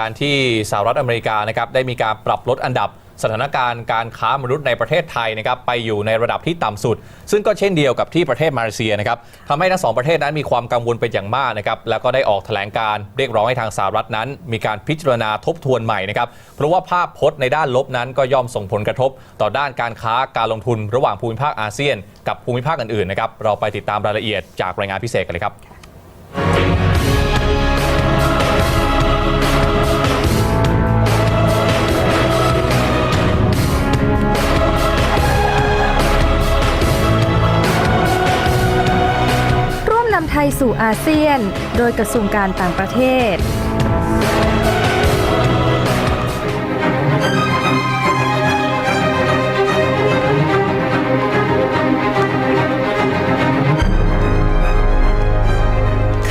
การที่สหรัฐอเมริกานะครับได้มีการปรับลดอันดับสถานการณ์การค้ามนุษย์ในประเทศไทยนะครับไปอยู่ในระดับที่ต่ำสุด ซึ่งก็เช่นเดียวกับที่ประเทศมาเลเซียนะครับทำให้ทั้งสองประเทศนั้นมีความกังวลเป็นอย่างมากนะครับแล้วก็ได้ออกแถลงการเรียกร้องให้ทางสหรัฐนั้น มีการพิจารณาทบทวนใหม่นะครับเพราะว่าภาพพจน์ในด้านลบนั้นก็ย่อมส่งผลกระทบ ต่อด้านการค้าการลงทุนระหว่างภูมิภาคอาเซียน กับภูมิภาคอื่นๆนะครับเราไปติดตามรายละเอียดจากรายงานพิเศษกันเลยครับ ยสู่อาเซียน โดยกระทรวงการต่างประเทศ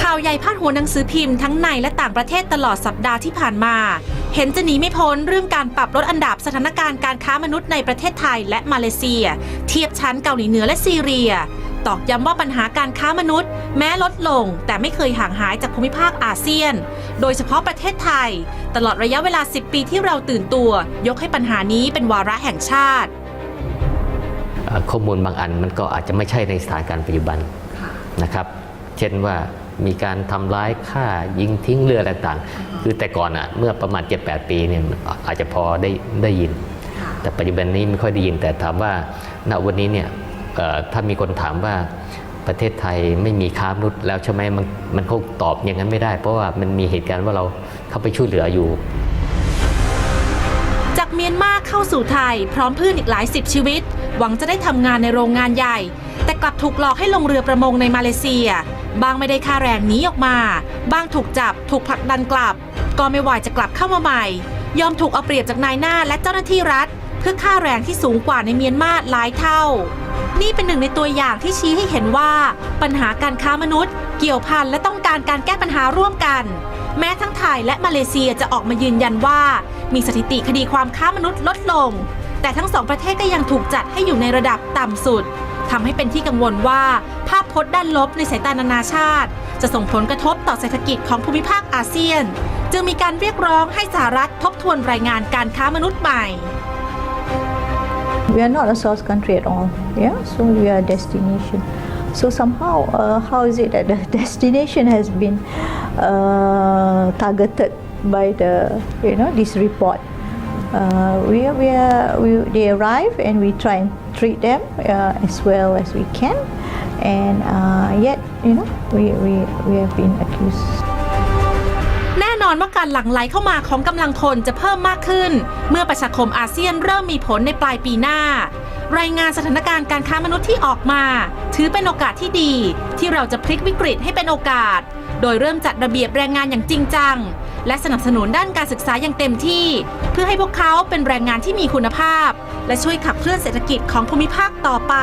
ข่าวใหญ่พาดหัวหนังสือพิมพ์ทั้งในและต่างประเทศตลอดสัปดาห์ที่ผ่านมา เห็นจะหนีไม่พ้นเรื่องการปรับลดอันดับสถานการณ์การค้ามนุษย์ในประเทศไทยและมาเลเซีย เทียบชั้นเกาหลีเหนือและซีเรีย ตอกย้ำว่าปัญหาการค้ามนุษย์ แม้ลดลง แต่ไม่เคยห่างหายจากภูมิภาคอาเซียน โดยเฉพาะประเทศไทย ตลอดระยะเวลา 10 ปีที่เราตื่นตัว ยกให้ปัญหานี้เป็นวาระแห่งชาติเอ่อข้อมูลบางอันมันก็อาจจะไม่ใช่ในสถานการณ์ปัจจุบันนะครับ เช่นว่ามีการทำร้ายฆ่ายิงทิ้งเรืออะไรต่างๆคือแต่ก่อนอะเมื่อประมาณ 7-8 ปีเนี่ยอาจจะพอได้ได้ยิน แต่ปัจจุบันนี้ไม่ค่อยได้ยินแต่ถามว่าณวันนี้เนี่ยเอ่อ ถ้ามีคนถามว่าประเทศไทยไม่มีค้ามนุษย์แล้วใช่ไหมมันมันคงตอบอย่างนั้นไม่ได้ เพราะว่ามันมีเหตุการณ์ว่าเราเข้าไปช่วยเหลืออยู่ จากเมียนมาเข้าสู่ไทย พร้อมเพื่อนอีกหลายสิบชีวิต หวังจะได้ทำงานในโรงงานใหญ่ แต่กลับถูกหลอกให้ลงเรือประมงในมาเลเซีย บางไม่ได้ค่าแรงหนีออกมา บางถูกจับถูกผลักดันกลับ ก็ไม่ไหวจะกลับเข้ามาใหม่ ยอมถูกเอาเปรียบจากนายหน้าและเจ้าหน้าที่รัฐ เพื่อค่าแรงที่สูงกว่าในเมียนมาหลายเท่า นี่เป็นหนึ่งในตัวอย่างที่ชี้ให้เห็นว่า ปัญหาการค้ามนุษย์ เกี่ยวพันและต้องการการแก้ปัญหาร่วมกัน แม้ทั้งไทยและมาเลเซียจะออกมายืนยันว่า มีสถิติคดีความค้ามนุษย์ลดลง แต่ทั้งสองประเทศก็ยังถูกจัดให้อยู่ในระดับต่ำสุดทำให้เป็นที่กังวลว่า ภาพพจน์ด้านลบในสายตานานาชาติ จะส่งผลกระทบต่อเศรษฐกิจของภูมิภาคอาเซียน จึงมีการเรียกร้องให้สหรัฐทบทวนรายงานการค้ามนุษย์ใหม่ We are not a source country at all. Yeah, so we are a destination. So somehow, uh, how is it that the destination has been uh, targeted by the you know this report? Uh, we we are we, they arrive and we try and treat them uh, as well as we can, and uh, yet you know we, we, we have been accused. อนว่าการหลั่งไหลเข้ามาของกำลังคนจะเพิ่มมากขึ้น เมื่อประชาคมอาเซียนเริ่มมีผลในปลายปีหน้า รายงานสถานการณ์การค้ามนุษย์ที่ออกมา ถือเป็นโอกาสที่ดี ที่เราจะพลิกวิกฤตให้เป็นโอกาส โดยเริ่มจัดระเบียบแรงงานอย่างจริงจัง และสนับสนุนด้านการศึกษาอย่างเต็มที่ เพื่อให้พวกเขาเป็นแรงงานที่มีคุณภาพ และช่วยขับเคลื่อนเศรษฐกิจของภูมิภาคต่อไป